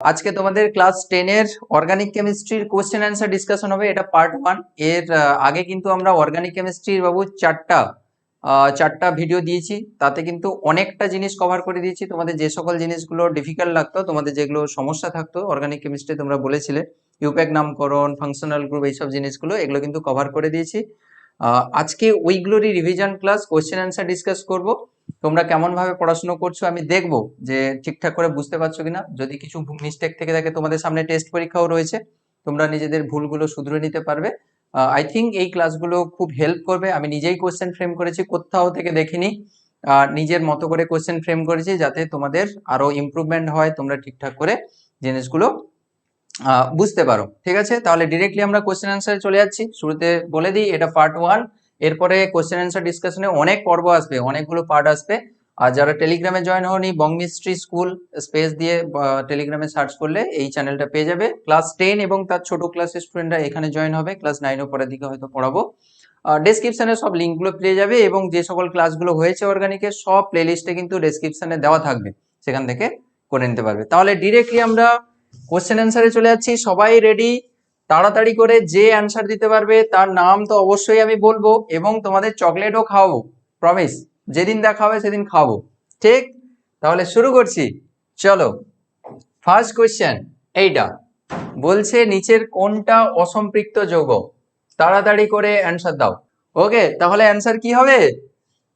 আজকে তোমাদের ক্লাস টেনের অর্গানিক কেমিস্ট্রির কোশ্চেন অ্যান্সার ডিসকাশন হবে, এটা পার্ট ওয়ানের আগে কিন্তু আমরা অর্গানিক কেমিস্ট্রির বাবু চারটা চারটা ভিডিও দিয়েছি। তাতে কিন্তু অনেকটা জিনিস কভার করে দিয়েছি। তোমাদের যে সকল জিনিসগুলো ডিফিকাল্ট লাগতো, তোমাদের যেগুলো সমস্যা থাকতো অর্গানিক কেমিস্ট্রি তোমরা বলেছিলে ইউপ্যাক নামকরণ ফাংশনাল গ্রুপ এইসব জিনিসগুলো, এগুলো কিন্তু কভার করে দিয়েছি। আজকে ওইগুলোরই revision class question answer discuss করব। তোমরা কেমন ভাবে পড়াশোনা করছ আমি দেখব যে ঠিকঠাক করে বুঝতে পারছ কিনা। যদি কিছু মিস্টেক থেকে থাকে তোমাদের সামনে টেস্ট পরীক্ষাও রয়েছে, তোমরা নিজেদের ভুলগুলো শুধরে নিতে পারবে। আই থিঙ্ক এই ক্লাসগুলো খুব হেল্প করবে। আমি নিজেই কোয়েশ্চেন ফ্রেম করেছি, কোথাও থেকে দেখিনি। নিজের মতো করে কোশ্চেন ফ্রেম করেছি যাতে তোমাদের আরও ইমপ্রুভমেন্ট হয়, তোমরা ঠিকঠাক করে জিনিসগুলো বুঝতে পারো। ঠিক আছে? তাহলে ডিরেক্টলি আমরা কোয়েশ্চেন অ্যান্সারে চলে যাচ্ছি। শুরুতে বলে দিই, এটা পার্ট ওয়ান এরপরে কোশ্চেন অ্যান্সার ডিসকাশনে অনেক পর্ব আসবে, অনেকগুলো পার্ট আসবে। আর যারা টেলিগ্রামে জয়েন হওনি বংমিস্ট্রি স্কুল স্পেস দিয়ে টেলিগ্রামে সার্চ করলে এই চ্যানেলটা পেয়ে যাবে। ক্লাস টেন এবং তার ছোট ক্লাসের স্টুডেন্টরা এখানে জয়েন হবে ক্লাস নাইনও পরের দিকে হয়তো পড়াবো। ডেসক্রিপশনে সব লিঙ্কগুলো পেয়ে যাবে এবং যে সকল ক্লাসগুলো হয়েছে অর্গানিকের সব প্লেলিস্টে কিন্তু ডেসক্রিপশনে দেওয়া থাকবে, সেখান থেকে করে নিতে পারবে। তাহলে ডিরেক্টলি আমরা কোশ্চেন অ্যান্সারে চলে যাচ্ছি। সবাই রেডি তাড়াতাড়ি করে যে অ্যান্সার দিতে পারবে, তার নাম তো অবশ্যই আমি বলব এবং তোমাদের চকলেটও খাওয়াবো প্রমিস যেদিন দেখা হবে সেদিন খাওয়াবো। ঠিক? তাহলে শুরু করছি। চলো। ফার্স্ট কোশ্চেন এইটা। বলছে, নিচের কোনটা অসম্পৃক্ত যৌগ? তাড়াতাড়ি করে অ্যান্সার দাও। ওকে তাহলে অ্যান্সার কি হবে?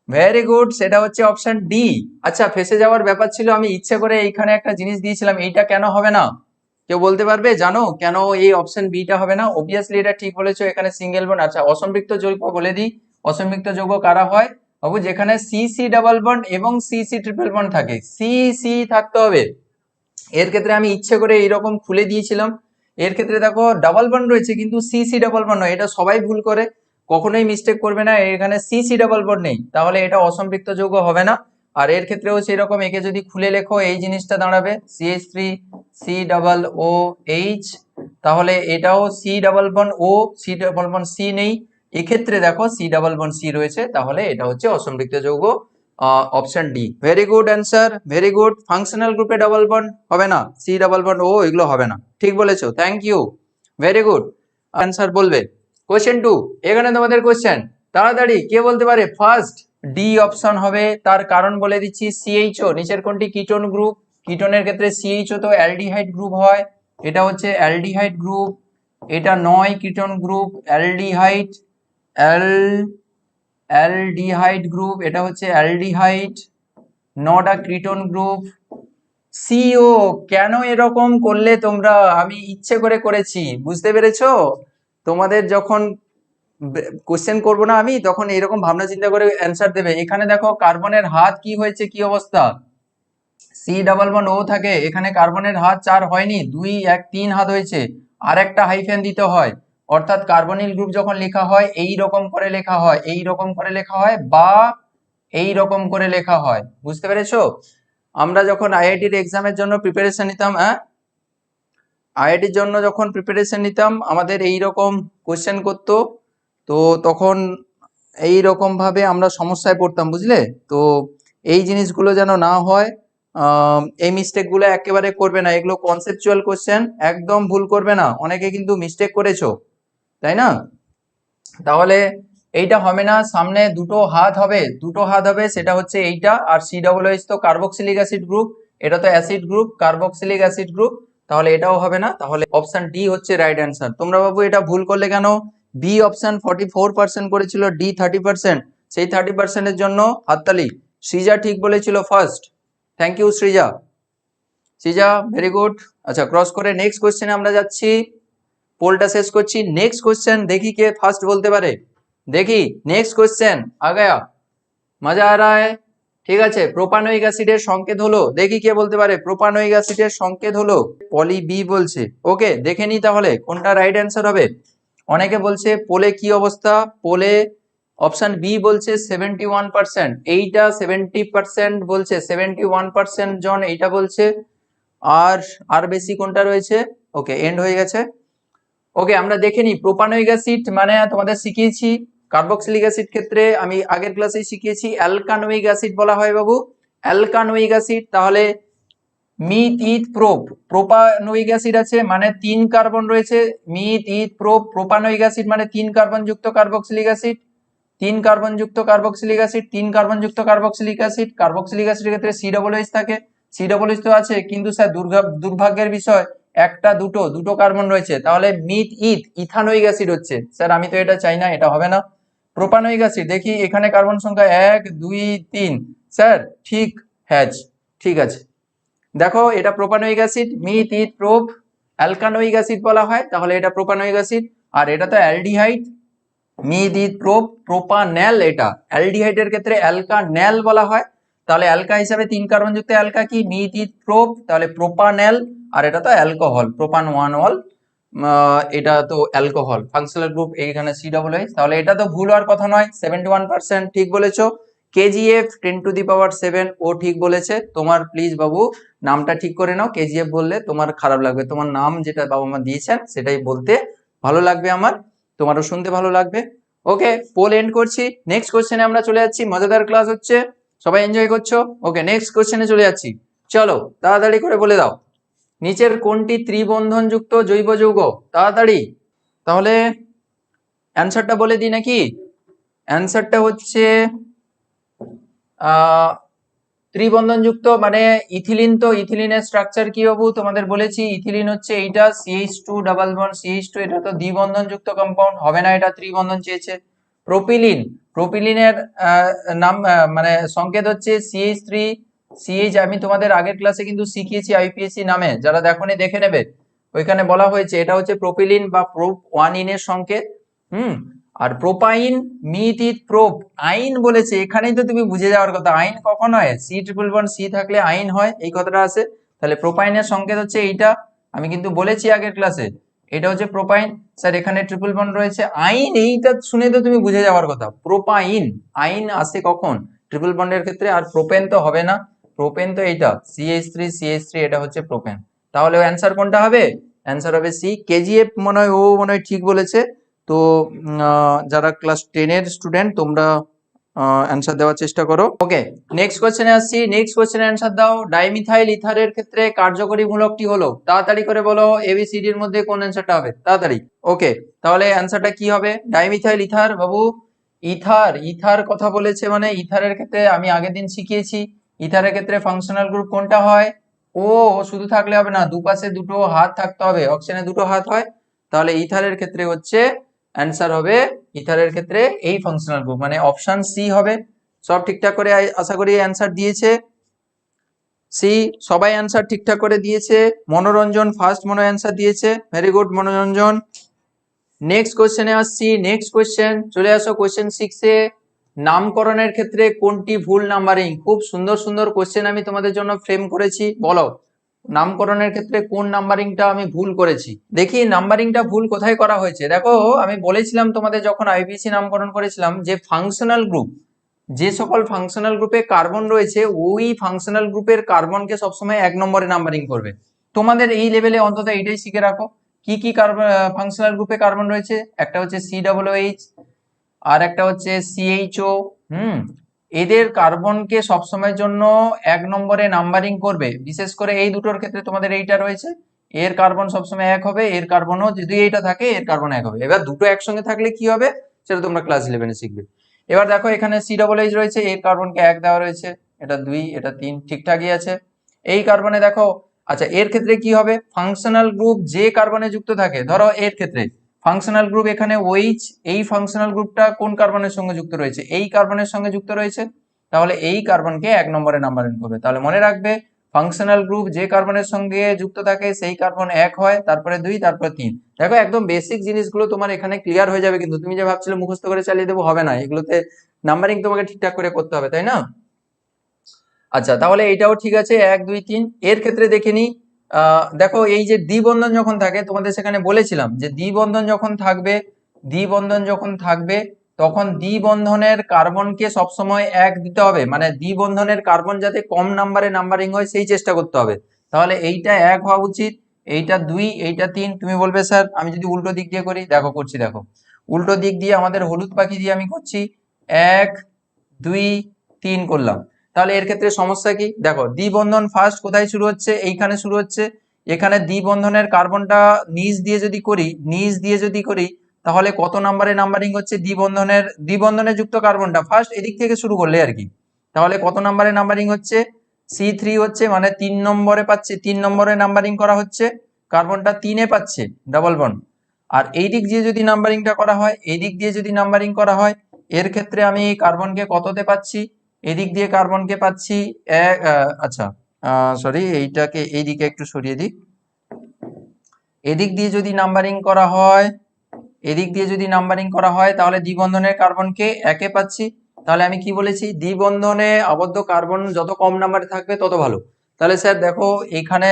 ভেরি গুড সেটা হচ্ছে অপশন ডি আচ্ছা ফেসে যাওয়ার ব্যাপার ছিল, আমি ইচ্ছে করে এইখানে একটা জিনিস দিয়েছিলাম, এইটা কেন হবে না? কেউ বলতে পারবে, জানো কেন এই অপশন বিটা হবে না? অবভিয়াসলি এটা ঠিক বলেছ, এখানে সিঙ্গেল বন্ড আচ্ছা অসম্পৃক্ত যৌগ বলে দিই। অসম্পৃক্ত যৌগ কারা হয়? বাবু, যেখানে সি সি ডাবল বন্ড এবং সি সি ট্রিপল বন্ড থাকে। সি সি থাকতে হবে। এর ক্ষেত্রে আমি ইচ্ছে করে এইরকম খুলে দিয়েছিলাম। এর ক্ষেত্রে দেখো ডাবল বন্ড রয়েছে, কিন্তু সি সি ডাবল বন্ড নয়। এটা সবাই ভুল করে। কখনোই মিস্টেক করবে না। এখানে সি সি ডাবল বন্ড নেই। তাহলে এটা অসম্পৃক্ত যৌগ হবে না। আর এর ক্ষেত্রেও সেরকম, একে যদি খুলে লেখো, এই জিনিসটা দাঁড়াবে CH three C double O H তাহলে এটাও C double bond O C double bond C নেই। এক্ষেত্রে দেখো সি ডাবল বন সি রয়েছে, তাহলে এটা হচ্ছে অসম্পৃক্ত যৌগ option D very good answer very good functional গ্রুপে ডাবল বন্ড হবে না সি ডাবল বন্ড ও এগুলো হবে না। ঠিক বলেছ thank you very good answer বলবে। কোয়েশ্চেন টু এখানে তোমাদের কোশ্চেন তাড়াতাড়ি, কে বলতে পারে? ফার্স্ট ডি অপশন হবে, তার কারণ বলে দিচ্ছি সিএইচও নিচের কোনটি? কিটোন গ্রুপ কিটোনের ক্ষেত্রে সিএইচও তো অ্যালডিহাইড গ্রুপ হয়। এটা হচ্ছে অ্যালডিহাইড গ্রুপ এটা নয় ketone group aldehyde al aldehyde group এটা হচ্ছে aldehyde not a ketone group CO কেন এরকম করলে তোমরা? আমি ইচ্ছে করে করেছি। বুঝতে পেরেছ? তোমাদের যখন কোশ্চেন করব না আমি, তখন এরকম ভাবনা চিন্তা করে অ্যান্সার দেবে। এখানে দেখো, কার্বনের হাত কি হয়েছে, কি অবস্থা? সি ডাবল ওয়ান ও থাকে, এখানে কার্বনের হাত চার হয়নি, দুই, এক, তিন হাত হয়েছে। আর একটা হাইফেন দিতে হয়, অর্থাৎ কার্বনিল গ্রুপ যখন লেখা হয়, এই রকম করে লেখা হয়, এই রকম করে লেখা হয়, বা এই রকম করে লেখা হয়। বুঝতে পেরেছ? আমরা যখন আইআইটির এক্সামের জন্য প্রিপারেশন নিতাম হ্যাঁ আইআইটির জন্য যখন প্রিপারেশন নিতাম, আমাদের এই রকম কোশ্চেন করতো তো তখন এই রকম ভাবে আমরা সমস্যায় পড়তাম, বুঝলে? তো এই জিনিসগুলো যেন না হয় এই মিস্টেকগুলো একেবারে করবে না। এগুলো কনসেপচুয়াল কোশ্চেন একদম ভুল করবে না। অনেকে কিন্তু মিস্টেক করেছ, তাই না? তাহলে এইটা হবে না, সামনে দুটো হাত হবে। দুটো হাত হবে, সেটা হচ্ছে এইটা আর সি ডবল এইচ তো কার্বক্সিলিক অ্যাসিড গ্রুপ এটা তো acid group carboxylic acid group তাহলে এটাও হবে না। তাহলে অপশন ডি হচ্ছে রাইট অ্যান্সার তোমরা বাবু এটা ভুল করলে কেন? B option forty four percent করেছিল ডি থার্টি পার্সেন্ট সেই থার্টি পার্সেন্টের জন্য হাততালি। সৃজা ঠিক বলেছিল first thank you Srija Srija very good আচ্ছা ক্রস করে নেক্সট কোশ্চেনে আমরা যাচ্ছি। পোলটা শেষ করছি। নেক্সট কোয়েশ্চেন দেখি কে ফার্স্ট বলতে পারে। দেখি নেক্সট কোয়েশ্চেন আগায়া। মজা আ রা ঠিক আছে প্রোপানোয়িক অ্যাসিডের সংকেত হলো, দেখি কে বলতে পারে প্রোপানোয়িক অ্যাসিডের সংকেত হলো, পলি বি বলছে। ওকে দেখে নি তাহলে, কোনটা রাইট অ্যান্সার হবে? অনেকে বলছে পোলে কি অবস্থা? পোলে অপশন বি বলছে সেভেন্টি ওয়ান পার্সেন্ট এইটা সেভেন্টি পার্সেন্ট বলছে সেভেন্টি ওয়ান পার্সেন্ট জন এইটা বলছে। আর আর বেশি কোনটা রয়েছে? ওকে এন্ড হয়ে গেছে। ওকে, আমরা দেখে নিই। প্রোপানোয়িক অ্যাসিড মানে তোমাদের শিখিয়েছি, কার্বক্সিলিক অ্যাসিড ক্ষেত্রে আমি আগের ক্লাসে শিখিয়েছি, অ্যালকানোয়িক অ্যাসিড বলা হয় বাবু। অ্যালকানোয়িক অ্যাসিড, তাহলে meth eth prop propanoic acid আছে মানে তিন কার্বন রয়েছে। Meth eth prop propanoic acid মানে তিন কার্বন যুক্ত কার্বক্সিলিক অ্যাসিড তিন কার্বন যুক্ত কার্বক্সিলিক অ্যাসিড তিন কার্বন যুক্ত কার্বক্সিলিক অ্যাসিড কার্বক্সিলিক অ্যাসিডের ক্ষেত্রে সি ডবল এইচ থাকে। সি ডবল এইচ তো আছে, কিন্তু স্যার দুর্ভাগ্যের বিষয়, একটা, দুটো দুটো কার্বন রয়েছে। তাহলে মিথ ইথ ইথানোইক অ্যাসিড হচ্ছে। স্যার, আমি তো এটা চাই না, এটা হবে না। প্রোপানোইক অ্যাসিড দেখি, এখানে কার্বন সংখ্যা এক, দুই, তিন। স্যার, ঠিক হ্যাজ ঠিক আছে। দেখো, এটা propanoic acid, meth, eth prop alkanoic acid বলা হয়, তাহলে এটা প্রোপানোইক অ্যাসিড, আর এটা তো aldehyde, meth, eth prop propanal এটা অ্যালডিহাইডের ক্ষেত্রে অ্যালকানেল বলা হয়, তাহলে অ্যালকা হিসাবে তিন কার্বন যুক্ত অ্যালকা কি, মিথ, ইথ প্রোপ তাহলে প্রোপানেল, আর এটা তো অ্যালকোহল প্রোপান ওয়ান অল এটা তো অ্যালকোহল ফাংশনাল গ্রুপ এইখানে সি ডবল এইচ তাহলে এটা তো ভুল হওয়ার কথা নয় সেভেন্টি ওয়ান পার্সেন্ট ঠিক বলেছ KGF ten to the power seven ও ঠিক বলেছে, তোমার প্লিজ বাবু নামটা ঠিক করে নাও কেজিএফ বললে তোমার খারাপ লাগবে। তোমার নাম যেটা বাবা মা দিয়েছেন, সেটাই বলতে ভালো লাগবে আমার, তোমারও শুনতে ভালো লাগবে। ওকে পোল এন্ড করছি। নেক্সট কোশ্চেনে আমরা চলে যাচ্ছি। মজাদার ক্লাস হচ্ছে, সবাই এনজয় করছ? ওকে নেক্সট কোশ্চেনে চলে যাচ্ছি। চলো, তাড়াতাড়ি করে বলে দাও। নিচের কোনটি ত্রিবন্ধন যুক্ত জৈব যৌগ? তাড়াতাড়ি। তাহলে অ্যান্সারটা বলে দিই নাকি? অ্যান্সারটা হচ্ছে ত্রিবন্ধন যুক্ত মানে ইথিলিন তো, ইথিলিনের স্ট্রাকচার কি বাবু? তোমাদের বলেছি, ইথিলিন হচ্ছে এইটা CH two double bond CH two এটা তো দ্বিবন্ধন যুক্ত কম্পাউন্ড হবে না এটা ত্রিবন্ধন চেয়েছে। প্রোপিলিন, প্রোপিলিনের নাম মানে সংকেত হচ্ছে সিএইচ থ্রি সিএইচ আমি তোমাদের আগের ক্লাসে কিন্তু শিখিয়েছি আইপিএসসি নামে, যারা দেখোনি দেখে নেবে। ওইখানে বলা হয়েছে, এটা হচ্ছে প্রোপিলিন বা প্রোপ ওয়ান ইনের সংকেত, হুম? আর propyne meth eth prop yne বলেছে, এখানেই তো তুমি বুঝে যাওয়ার কথা। আইন কখন হয়? সি ট্রিপল ওয়ান সি থাকলে আইন হয়, এই কথাটা আছে। তাহলে প্রোপাইনের সংকেত হচ্ছে এইটা। আমি কিন্তু বলেছি আগের ক্লাসে এটা হচ্ছে প্রোপাইন স্যার, এখানে ট্রিপল বন্ড রয়েছে। আইন, এইটা শুনে তো তুমি বুঝে যাওয়ার কথা। প্রোপাইন আইন আসে কখন? ট্রিপল বন্ডের ক্ষেত্রে আর প্রোপেন তো হবে না। প্রোপেন তো এইটা সিএইচ থ্রি সিএইচ থ্রি এটা হচ্ছে প্রোপেন তাহলে অ্যান্সার কোনটা হবে? অ্যান্সার হবে সি কেজিএফ মনে হয় ও মনে হয় ঠিক বলেছে। তো যারা ক্লাস টেনের স্টুডেন্ট তোমরা অ্যান্সার দেওয়ার চেষ্টা করো। ওকে নেক্সট কোশ্চেনে আসছি। নেক্সট কোশ্চেনে অ্যান্সার দাও। ডাইমিথাইল ইথারের ক্ষেত্রে কার্যকরী মূলকটি হলো। তাড়াতাড়ি করে বলো এবিসিডি এর মধ্যে কোন অ্যান্সারটা হবে? তাড়াতাড়ি। ওকে তাহলে অ্যান্সারটা কি হবে? ডাইমিথাইল ইথার বাবু। ইথার ইথার কথা বলেছে মানে ইথারের ক্ষেত্রে আমি আগের দিন শিখিয়েছি। ইথারের ক্ষেত্রে ফাংশনাল গ্রুপ কোনটা হয়? ও, শুধু থাকলে হবে না, দুপাশে দুটো হাত থাকতে হবে। অক্সিজেনে দুটো হাত হয়। তাহলে ইথারের ক্ষেত্রে হচ্ছে অ্যান্সার হবে ইথারের ক্ষেত্রে এই ফাংশনাল গ্রুপ মানে অপশন সি হবে। সব ঠিকঠাক করে আশা করি অ্যান্সার দিয়েছে। সি সবাই অ্যান্সার ঠিকঠাক করে দিয়েছে। মনোরঞ্জন ফার্স্ট মনো অ্যান্সার দিয়েছে। Very good Manoranjan. নেক্সট কোশ্চেনে আসছি। নেক্সট কোশ্চেন চলে আসো কোশ্চেন সিক্সে নামকরণের ক্ষেত্রে কোনটি ভুল নাম্বারিং খুব সুন্দর সুন্দর কোশ্চেন আমি তোমাদের জন্য ফ্রেম করেছি। বলো। নামকরণের ক্ষেত্রে কোন নাম্বারিংটা আমি ভুল করেছি? দেখি নাম্বারিংটা ভুল কোথায় করা হয়েছে। দেখো, আমি বলেছিলাম তোমাদের যখন আইপিসি নামকরণ করেছিলাম যে ফাংশনাল গ্রুপ যে সকল ফাংশনাল গ্রুপে কার্বন রয়েছে, ওই ফাংশনাল গ্রুপের কার্বনকে সবসময় এক নম্বরে নাম্বারিং করবে। তোমাদের এই লেভেলে অন্তত এইটাই শিখে রাখো। কি কি কার্বন ফাংশনাল গ্রুপে কার্বন রয়েছে? একটা হচ্ছে সি ডাবল এইচ আর একটা হচ্ছে সিএইচও হুম? এদের কার্বনকে সবসময়ের জন্য এক নম্বরে নাম্বারিং করবে। বিশেষ করে এই দুটোর ক্ষেত্রে তোমাদের এইটা রয়েছে। এর কার্বন সবসময় এক হবে, এর কার্বনও যদি এইটা থাকে, এর কার্বন এক হবে। এবার দুটো একসঙ্গে থাকলে কি হবে? সেটা তোমরা ক্লাস ইলেভেনে শিখবে। এবার দেখো, এখানে সি ডবল এইচ রয়েছে, এর কার্বনকে এক দেওয়া রয়েছে। এটা দুই, এটা তিন, ঠিকঠাকই আছে। এই কার্বনে দেখো আচ্ছা এর ক্ষেত্রে কি হবে? ফাংশনাল গ্রুপ যে কার্বনে যুক্ত থাকে, ধরো এর ক্ষেত্রে ফাংশনাল গ্রুপ এখানে ওইচ এই ফাংশনাল গ্রুপটা কোন কার্বনের সঙ্গে যুক্ত রয়েছে? এই কার্বনের সঙ্গে যুক্ত রয়েছে। তাহলে এই কার্বনকে এক নম্বরে নাম্বারিং করবে। তাহলে মনে রাখবে ফাংশনাল গ্রুপ যে কার্বনের সঙ্গে যুক্ত থাকে সেই কার্বন এক হয় তারপরে দুই তারপরে তিন। দেখো একদম বেসিক জিনিসগুলো তোমার এখানে ক্লিয়ার হয়ে যাবে কিন্তু তুমি যে ভাবছিলে মুখস্থ করে চালিয়ে দেবো হবে না। এগুলোতে নাম্বারিং তোমাকে ঠিকঠাক করে করতে হবে তাই না? আচ্ছা তাহলে এইটাও ঠিক আছে এক দুই তিন। এর ক্ষেত্রে দেখে নি আহ, দেখো, এই যে দ্বিবন্ধন যখন থাকে, তোমাদের সেখানে বলেছিলাম যে দ্বিবন্ধন যখন থাকবে, দ্বিবন্ধন যখন থাকবে, তখন দ্বিবন্ধনের কার্বনকে সবসময় এক দিতে হবে। মানে দ্বিবন্ধনের কার্বন যাতে কম নাম্বারে নাম্বারিং হয়, সেই চেষ্টা করতে হবে। তাহলে এইটা এক হওয়া উচিত, এইটা দুই, এইটা তিন। তুমি বলবে, স্যার, আমি যদি উল্টো দিক দিয়ে করি, দেখো, করছি, দেখো। উল্টো দিক দিয়ে আমাদের হলুদ পাখি দিয়ে আমি করছি, এক, দুই, তিন করলাম। তাহলে এর ক্ষেত্রে সমস্যা কি? দেখো, দ্বিবন্ধন ফার্স্ট কোথায় শুরু হচ্ছে? এইখানে শুরু হচ্ছে। এখানে দ্বিবন্ধনের কার্বনটা নিচ দিয়ে যদি করি, নিচ দিয়ে যদি করি, তাহলে কত নাম্বারে নাম্বারিং হচ্ছে? দ্বিবন্ধনের, দ্বিবন্ধনে যুক্ত কার্বনটা ফার্স্ট এদিক থেকে শুরু করলে আর কি। তাহলে কত নাম্বারে নাম্বারিং হচ্ছে? সি থ্রি হচ্ছে মানে তিন নম্বরে পাচ্ছে, তিন নম্বরে নাম্বারিং করা হচ্ছে। কার্বনটা তিনে পাচ্ছে ডাবল বন্ড আর এই দিক দিয়ে যদি নাম্বারিংটা করা হয়, এই দিক দিয়ে যদি নাম্বারিং করা হয়, এর ক্ষেত্রে আমি কার্বনকে কততে পাচ্ছি? এদিক দিয়ে কার্বনকে পাচ্ছি, এক আচ্ছা সরি এইটাকে এইদিকে একটু সরিয়ে দিই। এদিক দিয়ে যদি নাম্বারিং করা হয়, এদিক দিয়ে যদি নাম্বারিং করা হয়, তাহলে দ্বিবন্ধনের কার্বনকে একে পাচ্ছি। তাহলে আমি কি বলেছি? দ্বিবন্ধনে আবদ্ধ কার্বন যত কম নাম্বারে থাকবে, তত ভালো। তাহলে স্যার দেখো, এখানে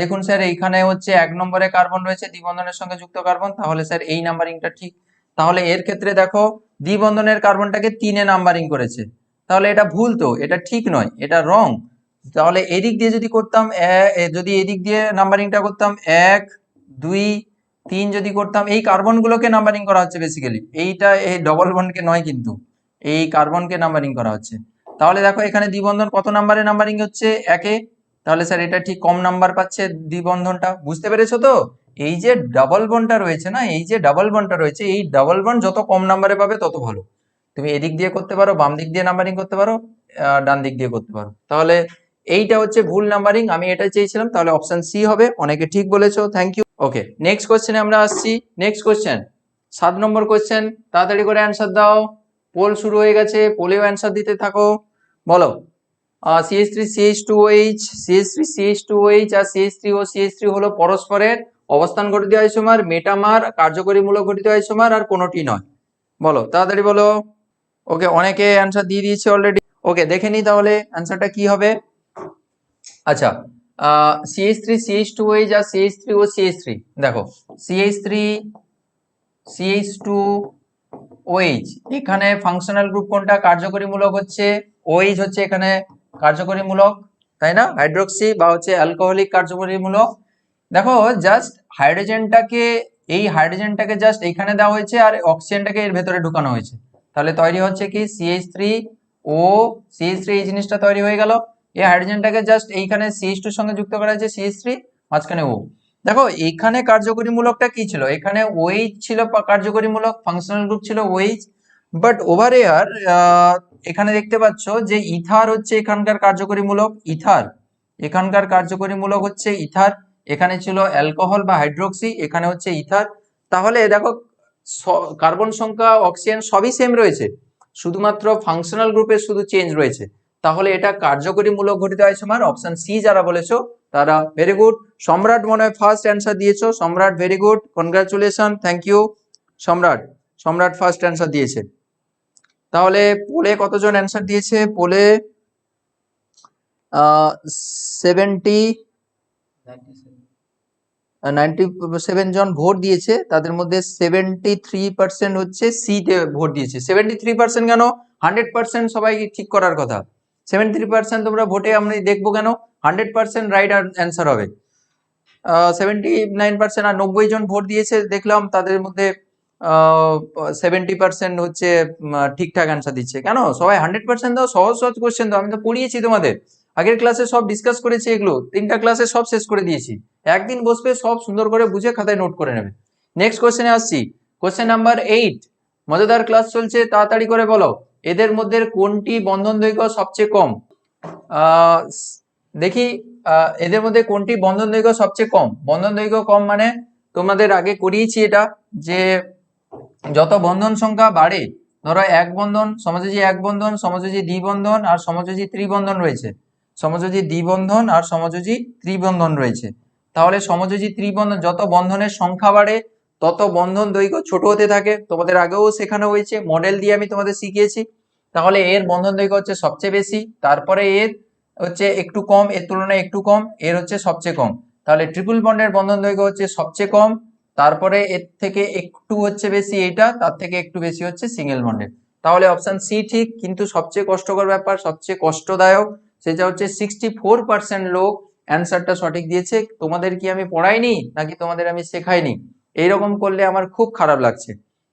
দেখুন স্যার, এইখানে হচ্ছে এক নম্বরে কার্বন রয়েছে, দ্বিবন্ধনের সঙ্গে যুক্ত কার্বন তাহলে স্যার, এই নাম্বারিংটা ঠিক। তাহলে এর ক্ষেত্রে দেখো, দ্বিবন্ধনের কার্বনটাকে তিনে নাম্বারিং করেছে। তাহলে এটা ভুল তো, এটা ঠিক নয়, এটা রং তাহলে এদিক দিয়ে যদি করতাম যদি এদিক দিয়ে নাম্বারিংটা করতাম এক, দুই, তিন যদি করতাম, এই কার্বনগুলোকে নাম্বারিং করা হচ্ছে বেসিক্যালি এইটা এই ডবল বন্ডকে নয় কিন্তু, এই কার্বনকে নাম্বারিং করা হচ্ছে। তাহলে দেখো এখানে দ্বিবন্ধন কত নাম্বারে নাম্বারিং হচ্ছে? একে। তাহলে স্যার এটা ঠিক কম নাম্বার পাচ্ছে দ্বিবন্ধনটা, বুঝতে পেরেছ তো? এই যে ডাবল বন্ডটা রয়েছে না, এই যে ডাবল বন্ডটা রয়েছে, এই ডাবল বন্ড যত কম নাম্বারে পাবে তত ভালো। তুমি এদিক দিয়ে করতে পারো, বাম দিক দিয়ে নাম্বারিং করতে পারো ডান দিক দিয়ে করতে পারো। তাহলে এইটা হচ্ছে ভুল নাম্বারিং আমি এটা চেয়েছিলাম, তাহলে অপশন সি হবে, অনেকে ঠিক বলেছ থ্যাংক ইউ ওকে নেক্সট কোশ্চেনে আমরা আসছি নেক্সট কোশ্চেন সাত নম্বর কোশ্চেন তাড়াতাড়ি করে অ্যান্সার দাও। পোল শুরু হয়ে গেছে পোলেও অ্যান্সার দিতে থাকো। বলো CS three CH two H CS three CH two H আর CS three O CH three হলো পরস্পরের অবস্থান ঘটিত আইসোমার মেটামার কার্যকরীমূলক ঘটিত আইসোমার আর কোনোটি নয়। বলো, তাড়াতাড়ি বলো। ওকে, অনেকে অ্যান্সার দিয়ে দিয়েছে অলরেডি ওকে, দেখে নিই তাহলে অ্যান্সারটা কি হবে। আচ্ছা CH three CH two H আর CH three O CH three দেখো CH three CH two OH এখানে ফাংশনাল গ্রুপ কোনটা কার্যকরীমূলক হচ্ছে? ওএইচ হচ্ছে এখানে কার্যকরীমূলক, তাই না? হাইড্রোক্সি বা হচ্ছে অ্যালকোহলিক কার্যকরীমূলক। দেখো জাস্ট হাইড্রোজেনটাকে এই হাইড্রোজেনটাকে জাস্ট এইখানে দেওয়া হয়েছে আর অক্সিজেনটাকে এর ভেতরে ঢুকানো হয়েছে। তাহলে তৈরি হচ্ছে কি? CH three O CH three এই জিনিসটা তৈরি হয়ে গেল। এই হাইড্রোজেনটাকে জাস্ট এইখানে সিএইচ টুর সঙ্গে যুক্ত করা হয়েছে সিএইচ থ্রি মাঝখানে ও দেখো এখানে কার্যকরীমূলকটা কি ছিল? এখানে ওএইচ ছিল পা- কার্যকরীমূলক ফাংশনাল গ্রুপ ছিল ওএইচ বাট ওভার এয়ার এখানে দেখতে পাচ্ছ যে ইথার হচ্ছে এখানকার কার্যকরীমূলক, ইথার। এখানকার কার্যকরীমূলক হচ্ছে ইথার, এখানে ছিল অ্যালকোহল বা হাইড্রোক্সি, এখানে হচ্ছে ইথার। তাহলে দেখো কার্বন সংখ্যা, অক্সিজেন সবই সেম রয়েছে। শুধুমাত্র ফাংশনাল গ্রুপের শুধু চেঞ্জ রয়েছে। তাহলে এটা কার্যকরীমূলক ঘটিত আইসোমার অপশন সি যারা বলেছ, তারা ভেরি গুড সম্রাট মনে হয় ফার্স্ট অ্যান্সার দিয়েছ। Samrat very good congratulation thank you Samrat Samrat first answer দিয়েছে। তাহলে পোলে কতজন অ্যান্সার দিয়েছে? পোলে সেভেন্টি নাইনটি সেভেন জন ভোট দিয়েছে, তাদের মধ্যে সেভেন্টি থ্রি পার্সেন্ট হচ্ছে সি তে ভোট দিয়েছে। সেভেন্টি থ্রি পার্সেন্ট কেন? হান্ড্রেড পার্সেন্ট সবাই ঠিক করার কথা? সেভেন্টি থ্রি পার্সেন্ট তোমরা ভোটে আমরা দেখব কেন? হান্ড্রেড পার্সেন্ট রাইট অ্যান্সার হবে। সেভেন্টি নাইন পার্সেন্ট আর নব্বই জন ভোট দিয়েছে, দেখলাম তাদের মধ্যে সেভেন্টি পার্সেন্ট হচ্ছে ঠিকঠাক অ্যান্সার দিচ্ছে। কেন? সবাই হান্ড্রেড পার্সেন্ট দাও, সহজ সহজ কোশ্চেন দাও, আমি তো পড়িয়েছি তোমাদের। আগের ক্লাসে সব ডিসকাস করেছি এগুলো, তিনটা ক্লাসে সব শেষ করে দিয়েছি। একদিন বসবে, সব সুন্দর করে বুঝে খাতায় নোট করে নেবে। নেক্সট কোশ্চেনে আসছি। কোশ্চেন নাম্বার এইট মজাদার ক্লাস চলছে, তাড়াতাড়ি করে বলো। এদের মধ্যে কোনটি বন্ধন দৈর্ঘ্য সবচেয়ে কম? দেখি এদের মধ্যে কোনটি বন্ধন দৈর্ঘ্য সবচেয়ে কম? বন্ধন দৈর্ঘ্য কম মানে তোমাদের আগে করিয়েছি এটা, যে যত বন্ধন সংখ্যা বাড়ে, ধরো এক বন্ধন সমাজে যে এক বন্ধন, সমযোজী দ্বিবন্ধন আর সমযোজী ত্রিবন্ধন রয়েছে। সমযোজী দ্বিবন্ধন আর সমযোজী ত্রিবন্ধন রয়েছে। তাহলে সমযোজী ত্রিবন্ধন যত বন্ধনের সংখ্যা বাড়ে, তত বন্ধন দৈর্ঘ্য ছোট হতে থাকে। তোমাদের আগেও শেখানো হয়েছে মডেল দিয়ে আমি তোমাদের শিখিয়েছি। তাহলে এর বন্ধন দৈর্ঘ্য হচ্ছে সবচেয়ে বেশি, তারপরে এর হচ্ছে একটু কম, এর তুলনায় একটু কম, এর হচ্ছে সবচেয়ে কম। তাহলে ট্রিপল বন্ডের বন্ধন দৈর্ঘ্য হচ্ছে সবচেয়ে কম, তারপরে এর থেকে একটু হচ্ছে বেশি এটা, তার থেকে একটু বেশি হচ্ছে সিঙ্গেল বন্ডের তাহলে অপশন সি ঠিক, কিন্তু সবচেয়ে কষ্টকর ব্যাপার, সবচেয়ে কষ্টদায়ক সেটা হচ্ছে সিক্সটি ফোর পার্সেন্ট লোক অ্যান্সারটা সঠিক দিয়েছে। তোমাদের কি আমি পড়াইনি? নাকি তোমাদের আমি শেখাইনি? এইরকম করলে আমার খুব খারাপ লাগছে।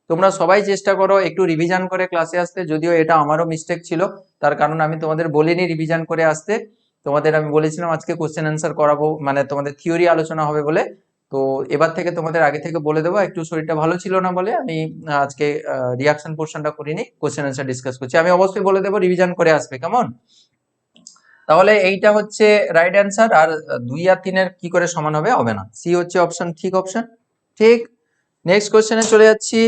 তোমরা সবাই চেষ্টা করো একটু রিভিশন করে ক্লাসে আসতে। যদিও এটা আমারও মিস্টেক ছিল, তার কারণ আমি তোমাদের বলিনি রিভিশন করে আসতে। তোমাদের আমি বলেছিলাম আজকে কোশ্চেন অ্যান্সার করাবো মানে তোমাদের থিওরি আলোচনা হবে বলে। তো এবার থেকে তোমাদের আগে থেকে বলে দেবো, একটু শরীরটা ভালো ছিল না বলে আমি আজকে রিয়াকশন পোর্শনটা করিনি কোশ্চেন অ্যান্সার ডিসকাস করছি। আমি অবশ্যই বলে দেবো রিভিশন করে আসবে, কেমন? তাহলে এইটা হচ্ছে রাইট অ্যান্সার আর দুই আর তিনের কি করে সমান হবে? হবে না। সি হচ্ছে অপশন ঠিক অপশন ঠিক। নেক্সট কোশ্চেনে চলে যাচ্ছি।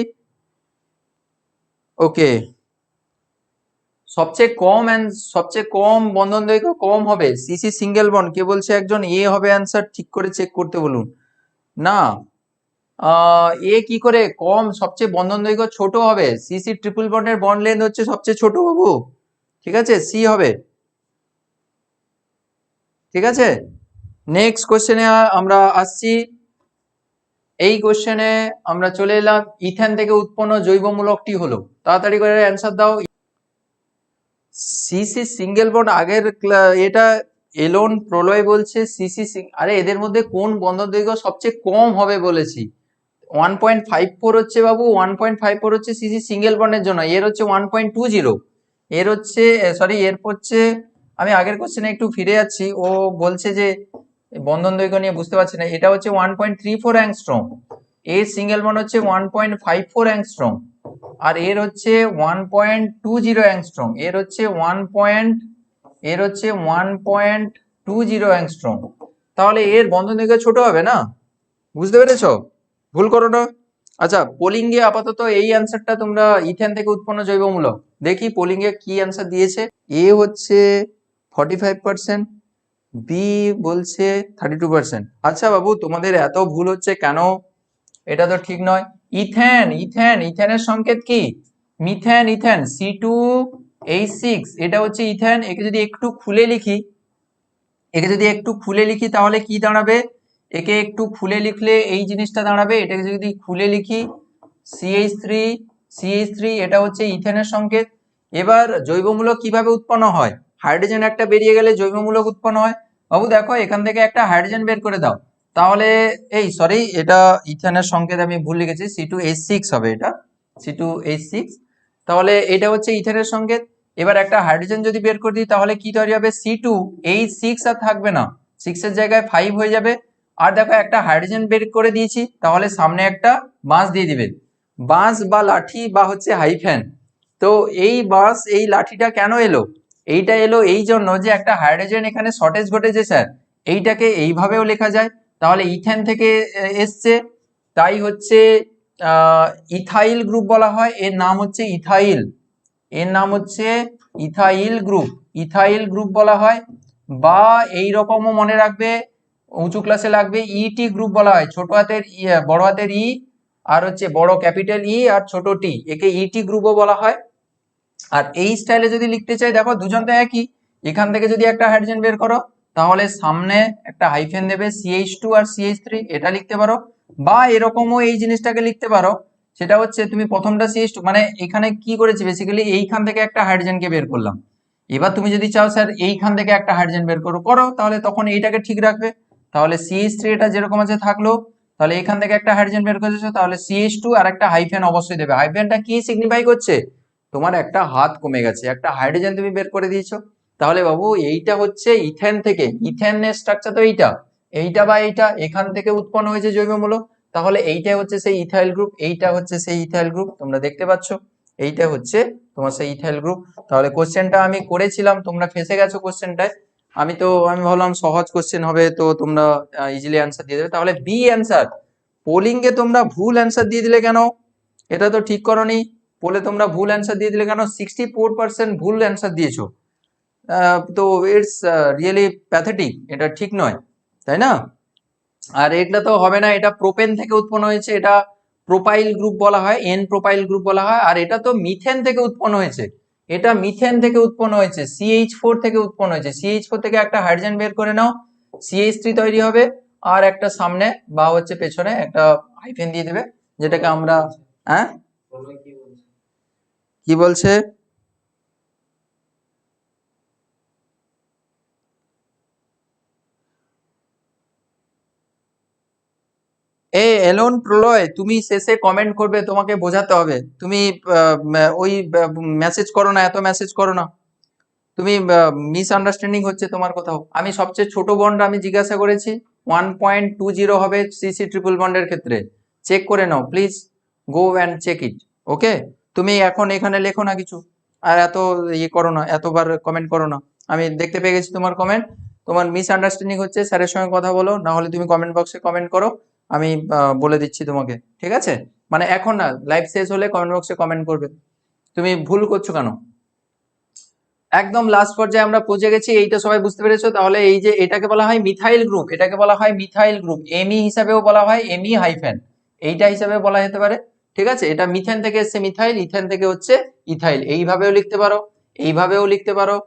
ওকে সবচেয়ে কম সবচেয়ে কম বন্ধন দৈর্ঘ্য কম হবে। সিসি সিঙ্গেল বন্ড কে বলছে একজন? এ হবে অ্যান্সার ঠিক করে চেক করতে বলুন। না। এ কি করে? কম, সবচেয়ে বন্ধন দৈর্ঘ্য ছোট হবে। সিসি ট্রিপল বন্ডের বন্ড লেন্থ হচ্ছে সবচেয়ে ছোট বাবু। ঠিক আছে? সি হবে। ঠিক আছে? নেক্সট কোশ্চেনে আমরা আসছি। এই কোশ্চেনে আমরা চলে এলাম, ইথেন থেকে উৎপন্ন জৈবমূলকটি হলো। তাড়াতাড়ি করে অ্যান্সার দাও। সিসি সিঙ্গেল বন্ড আগের এটা এলোন প্রলয় বলছে সিসি আরে এদের মধ্যে কোন বন্ধন দৈর্ঘ্য সবচেয়ে কম হবে বলেছি। ওয়ান পয়েন্ট ফাইভ ফোর হচ্ছে বাবু ওয়ান পয়েন্ট ফাইভ ফোর হচ্ছে সিসি সিঙ্গেল বন্ডের জন্য, এর হচ্ছে ওয়ান পয়েন্ট টু জিরো এর হচ্ছে সরি এর হচ্ছে আমি আগের কোশ্চেনে একটু ফিরে যাচ্ছি। ও বলছে যে, বন্ধন দৈর্ঘ্য নিয়ে বুঝতে পারছি না। এটা হচ্ছে one point three four angstrom এর সিঙ্গেল বন্ড হচ্ছে one point five four angstrom আর এর হচ্ছে one point two zero angstrom এর হচ্ছে ওয়ান পয়েন্ট এর হচ্ছে one point two zero angstrom তাহলে এর বন্ধন দৈর্ঘ্য ছোট হবে না? বুঝতে পেরেছ? ভুল করো না। আচ্ছা পোলিংয়ে আপাতত এই অ্যান্সারটা তোমরা ইথেন থেকে উৎপন্ন জৈবমূলক। দেখি পোলিংয়ে কি অ্যান্সার দিয়েছে। এ হচ্ছে ফর্টি ফাইভ পার্সেন্ট বি বলছে থার্টি টু পার্সেন্ট আচ্ছা বাবু, তোমাদের এত ভুল হচ্ছে কেন? এটা তো ঠিক নয়। ইথেন ইথেন, ইথেনের সংকেত কি? Methane, ethane C two H six এটা হচ্ছে ইথেন। একে যদি একটু খুলে লিখি, একে যদি একটু খুলে লিখি, তাহলে কি দাঁড়াবে? একে একটু খুলে লিখলে এই জিনিসটা দাঁড়াবে। এটাকে যদি খুলে লিখি সিএইচ থ্রি সিএইচ থ্রি এটা হচ্ছে ইথেনের সংকেত। এবার জৈবমূলক কীভাবে উৎপন্ন হয়? হাইড্রোজেন একটা বেরিয়ে গেলে জৈবমূলক উৎপন্ন হয়। বাবু দেখো, এখান থেকে একটা হাইড্রোজেন বের করে দাও। তাহলে, এই সরি এটা ইথেনের সংকেত আমি ভুল লিখেছি সি টু এইচ সিক্স হবে এটা সি টু এইচ সিক্স তাহলে এটা হচ্ছে ইথেনের সংকেত। এবার একটা হাইড্রোজেন যদি বের করে দিই, তাহলে কি তৈরি হবে? সি টু এইচ সিক্স আর থাকবে না। সিক্স এর জায়গায় ফাইভ হয়ে যাবে। আর দেখো, একটা হাইড্রোজেন বের করে দিয়েছি, তাহলে সামনে একটা বাঁশ দিয়ে দিবে। বাঁশ বা লাঠি বা হচ্ছে হাইফেন তো এই বাঁশ, এই লাঠিটা কেন এলো? এইটা এলো এই জন্য যে একটা হাইড্রোজেন এখানে শর্টেজ ঘটেছে স্যার এইটাকে এইভাবেও লেখা যায়। তাহলে ইথেন থেকে এসছে তাই হচ্ছে ইথাইল গ্রুপ বলা হয়। এর নাম হচ্ছে ইথাইল এর নাম হচ্ছে ইথাইল গ্রুপ ইথাইল গ্রুপ বলা হয়। বা এই রকমও মনে রাখবে উঁচু ক্লাসে লাগবে ইটি গ্রুপ বলা হয়। ছোট হাতের ই, বড় হাতের ই আর হচ্ছে বড় ক্যাপিটাল ই আর ছোট টি একে ইটি গ্রুপও বলা হয়। আর এই স্টাইলে যদি লিখতে চাই, দেখো দুজন তো একই। এখান থেকে যদি একটা হাইড্রোজেন বের করো, তাহলে সামনে একটা হাইফেন দেবে সিএইচ টু আর সিএইচ থ্রি এটা লিখতে পারো। বা এরকমও এই জিনিসটাকে লিখতে পারো, সেটা হচ্ছে তুমি প্রথমটা সিএইচ টু মানে এখানে কি করেছি? বেসিক্যালি এইখান থেকে একটা হাইড্রোজেনকে বের করলাম। এবার তুমি যদি চাও স্যার এইখান থেকে একটা হাইড্রোজেন বের করো করো, তাহলে তখন এইটাকে ঠিক রাখবে। তাহলে সিএইচ থ্রি এটা যেরকম আছে থাকল, তাহলে এখান থেকে একটা হাইড্রোজেন বের করেছ, তাহলে সিএইচ টু আর একটা হাইফেন অবশ্যই দেবে। হাইফেনটা কি সিগনিফাই করছে? তোমার একটা হাত কমে গেছে, একটা হাইড্রোজেন তুমি বের করে দিয়েছ। তাহলে বাবু এইটা হচ্ছে ইথেন থেকে, ইথেনের স্ট্রাকচার তো এইটা। এইটা বা এইটা এখান থেকে উৎপন্ন হয়েছে জৈবমূলক তাহলে এইটা হচ্ছে সেই ইথাইল গ্রুপ এইটা হচ্ছে সেই ইথাইল গ্রুপ তোমরা দেখতে পাচ্ছ। এইটা হচ্ছে তোমার সেই ইথাইল গ্রুপ তাহলে কোশ্চেনটা আমি করেছিলাম, তোমরা ফেসে গেছো কোশ্চেনটায় আমি তো, আমি ভাবলাম সহজ কোশ্চেন হবে, তো তোমরা ইজিলি অ্যান্সার দিয়ে দেবে। তাহলে বি অ্যান্সার পোলিংয়ে তোমরা ভুল অ্যান্সার দিয়ে দিলে কেন? এটা তো ঠিক করনি। বলে তোমরা ভুল অ্যান্সার দিয়ে দিলে কেন? সিক্সটি ফোর পার্সেন্ট ভুল অ্যান্সার দিয়েছ। তো ইটস রিয়েলি প্যাথেটিক এটা ঠিক নয়, তাই না? আর এটা তো হবে না, এটা প্রোপেন থেকে উৎপন্ন হয়েছে, এটা প্রোপাইল গ্রুপ বলা হয় এন প্রোপাইল গ্রুপ বলা হয়, আর এটা তো মিথেন থেকে উৎপন্ন হয়েছে। এটা মিথেন থেকে উৎপন্ন হয়েছে সিএইচ ফোর থেকে উৎপন্ন হয়েছে। সিএইচ ফোর থেকে একটা হাইড্রোজেন বের করে নাও সিএইচ তৈরি হবে, আর একটা সামনে বা হচ্ছে পেছনে একটা হাইফেন দিয়ে দেবে, যেটাকে আমরা হ্যাঁ? কি বলছে? এ, এলন প্রলয়, তুমি শেষে কমেন্ট করবে, তোমাকে বোঝাতে হবে। তুমি ওই মেসেজ করো না, এত মেসেজ করো না। তুমি মিস আন্ডারস্ট্যান্ডিং হচ্ছে তোমার কোথাও। আমি সবচেয়ে ছোট বন্ড আমি জিজ্ঞাসা করেছি ওয়ান পয়েন্ট টু জিরো হবে সিসি ট্রিপল বন্ডের ক্ষেত্রে। চেক করে নাও please go and check it okay তুমি এখন এখানে লেখো না কিছু। আর এত ইয়ে করো না, এতবার কমেন্ট করো না। আমি দেখতে পেয়ে গেছি তোমার কমেন্ট তোমার মিস আন্ডারস্ট্যান্ডিং হচ্ছে স্যারের সঙ্গে কথা বলো, না হলে তুমি কমেন্ট বক্সে কমেন্ট করো। আমি বলে দিচ্ছি তোমাকে, ঠিক আছে? মানে এখন না লাইভ শেষ হলে কমেন্ট বক্সে কমেন্ট করবে। তুমি ভুল করছ কেন? একদম লাস্ট পর্যায়ে আমরা পৌঁছে গেছি, এইটা সবাই বুঝতে পেরেছ? তাহলে এই যে এটাকে বলা হয় মিথাইল গ্রুপ এটাকে বলা হয় মিথাইল গ্রুপ এমই হিসাবেও বলা হয় এমি হাইফেন এইটা হিসাবে বলা যেতে পারে। ঠিক আছে? এটা মিথেন থেকে এসছে মিথাইল ইথেন থেকে হচ্ছে ইথাইল এইভাবেও লিখতে পারো, এইভাবেও লিখতে পারো,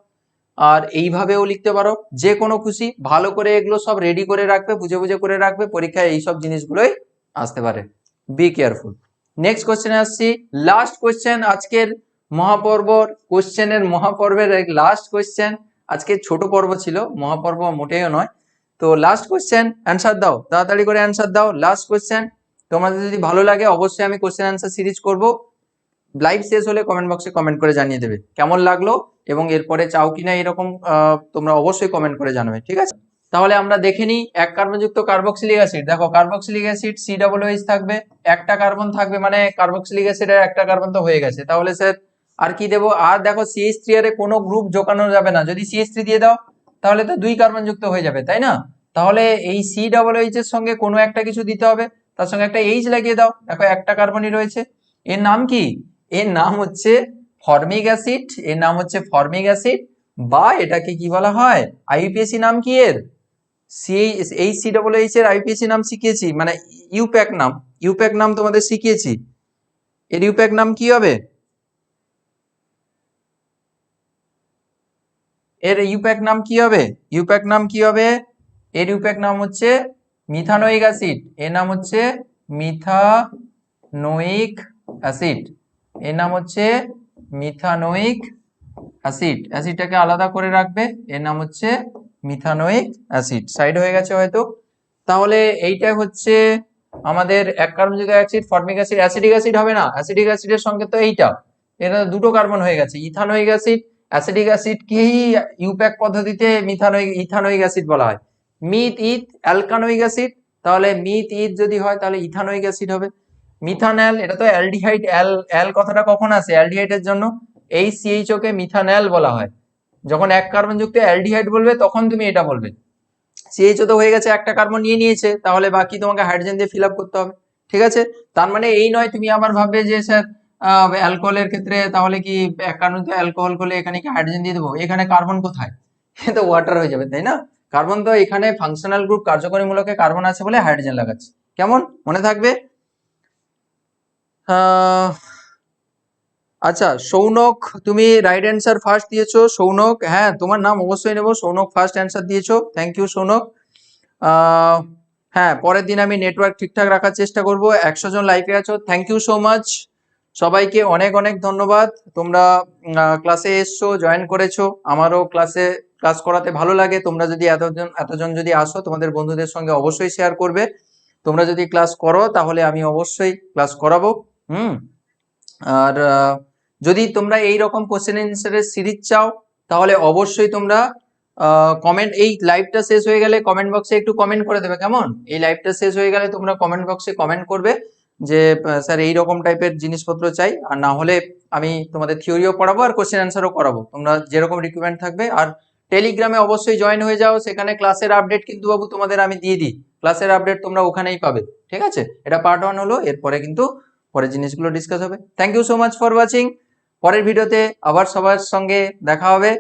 আর এইভাবেও লিখতে পারো। যে কোনো খুশি ভালো করে এগুলো সব রেডি করে রাখবে, বুঝে বুঝে করে রাখবে, পরীক্ষায় এইসব জিনিসগুলোই আসতে পারে। বি কেয়ারফুল নেক্সট কোশ্চেনে আসছি। লাস্ট কোশ্চেন আজকের মহাপর্বর কোশ্চেনের মহাপর্বের লাস্ট কোশ্চেন আজকে ছোট পর্ব ছিল, মহাপর্ব মোটেও নয়। তো লাস্ট কোশ্চেন অ্যান্সার দাও। তাড়াতাড়ি করে অ্যান্সার দাও। লাস্ট কোশ্চেন তোমাদের যদি ভালো লাগে, অবশ্যই আমি কোশ্চেন অ্যান্সার সিরিজ করব। লাইভ শেষ হলে কমেন্ট বক্সে কমেন্ট করে জানিয়ে দেবে। কেমন লাগল এবং এরপরে চাও কিনা এরকম তোমরা অবশ্যই কমেন্ট করে জানাবে, ঠিক আছে? তাহলে আমরা দেখে নিই, এক কার্বনযুক্ত কার্বক্সিলিক অ্যাসিড দেখো carboxylic acid C double H থাকবে, একটা কার্বন থাকবে মানে কার্বক্সিলিক অ্যাসিডের একটা কার্বন তো হয়ে গেছে। তাহলে স্যার আর কি দেবো? আর দেখো সিএইচ থ্রি এর কোনো গ্রুপ জোকানো যাবে না। যদি সিএইচ থ্রি দিয়ে দাও, তাহলে তো দুই কার্বনযুক্ত হয়ে যাবে, তাই না? তাহলে এই সি ডাবল এইচ এর সঙ্গে কোনো একটা কিছু দিতে হবে। তার সঙ্গে একটা এইচ লাগিয়ে দাও। দেখো, একটা কার্বনই রয়েছে। এর নাম কি? এর নাম হচ্ছে ফর্মিক অ্যাসিড এর নাম হচ্ছে ফর্মিক অ্যাসিড বা এটাকে কি বলা হয়? আইউপিএসসি নাম কি এর? এইচ সি ডাবল এইচ এর আইউপিএসসি নাম শিখিয়েছি। মানে ইউপ্যাক নাম। ইউপ্যাক নাম তোমাদের শিখিয়েছি। এর ইউপ্যাক নাম কি হবে? এর ইউপ্যাক নাম কি হবে? ইউপ্যাক নাম কি হবে? এর ইউপ্যাক নাম হচ্ছে মিথানোইক অ্যাসিড। এর নাম হচ্ছে মিথানোয়িক অ্যাসিড। এর নাম হচ্ছে মিথানোয়িক অ্যাসিড। অ্যাসিডটাকে আলাদা করে রাখবে। এর নাম হচ্ছে মিথানোয়িক অ্যাসিড। সাইড হয়ে গেছে হয়তো। তাহলে এইটা হচ্ছে আমাদের এক কার্বনযুক্ত acid, formic acid, acidic acid হবে না। অ্যাসিডিক অ্যাসিডের সঙ্গে তো এইটা। এটা দুটো কার্বন হয়ে গেছে। Ethanoic acid. অ্যাসিডিক অ্যাসিড কি ইউপ্যাক পদ্ধতিতে মিথানোইক, ইথানোইক অ্যাসিড বলা হয়। Meth, eth, alkanoic acid. তাহলে মিথ, ইথ যদি হয়, তাহলে ইথানোইক অ্যাসিড হবে। মিথানল, এটা তো অ্যালডিহাইড, অ্যাল অ্যাল কথাটা কখন আসে? অ্যালডিহাইডের জন্য এই সিএইচও কে মিথানল বলা হয়। যখন এক কার্বন যুক্ত অ্যালডিহাইড বলবে, তখন তুমি এটা বলবে। সিএইচও তো হয়ে গেছে, একটা কার্বন নিয়ে নিয়েছে, তাহলে বাকি তোমাকে হাইড্রোজেন দিয়ে ফিল করতে হবে। ঠিক আছে? তার মানে এই নয়, তুমি আবার ভাববে যে, স্যার অ্যালকোহলের ক্ষেত্রে তাহলে কি এক তো অ্যালকোহল করলে এখানে কি হাইড্রোজেন দিয়ে দেবো? এখানে কার্বন কোথায়? তো ওয়াটার হয়ে যাবে, তাই না? কার্বন তো এখানে ফাংশনাল গ্রুপ কার্যকরী মূলকে কার্বন আছে বলে হাইড্রোজেন লাগাচ্ছে। কেমন? মনে থাকবে? আচ্ছা সৌনক, তুমি রাইট অ্যান্সার ফার্স্ট দিয়েছ, সৌনক হ্যাঁ তোমার নাম অবশ্যই নেব, সৌনক ফার্স্ট অ্যান্সার দিয়েছ থ্যাংক ইউ সৌনক। হ্যাঁ পরের দিন আমি নেটওয়ার্ক ঠিকঠাক রাখার চেষ্টা করব, একশো জন লাইভে আছো থ্যাংক ইউ সো মাচ সবাইকে অনেক অনেক ধন্যবাদ। তোমরা ক্লাসে এসছো জয়েন করেছ, আমারও ক্লাসে ক্লাস করাতে ভালো লাগে। তোমরা যদি এতজন এতজন যদি আসো, তোমাদের বন্ধুদের সঙ্গে অবশ্যই শেয়ার করবে। তোমরা যদি ক্লাস করো, তাহলে আমি অবশ্যই ক্লাস করাবো। হুম? আর যদি তোমরা এই রকম কোশ্চেন অ্যান্সারের সিরিজ চাও, তাহলে অবশ্যই তোমরা কমেন্ট এই লাইভটা শেষ হয়ে গেলে কমেন্ট বক্সে একটু কমেন্ট করে দেবে, কেমন? এই লাইভটা শেষ হয়ে গেলে তোমরা কমেন্ট বক্সে কমেন্ট করবে যে স্যার এই রকম টাইপের জিনিসপত্র চাই। আর না হলে আমি তোমাদের থিওরিও পড়াবো আর কোশ্চেন অ্যান্সারও করাবো। তোমরা যেরকম রিকোয়ারমেন্ট থাকবে আর টেলিগ্রামে অবশ্যই জয়েন হয়ে যাও, সেখানে ক্লাসের আপডেট কিন্তু বাবু তোমাদের আমি দিয়ে দিই। ক্লাসের আপডেট তোমরা ওখানেই পাবে, ঠিক আছে? এটা পার্ট ওয়ান হলো, এরপরে কিন্তু পরের জিনিসগুলো ডিসকাস হবে। Thank you so much for watching পরের ভিডিওতে আবার সবার সঙ্গে দেখা হবে।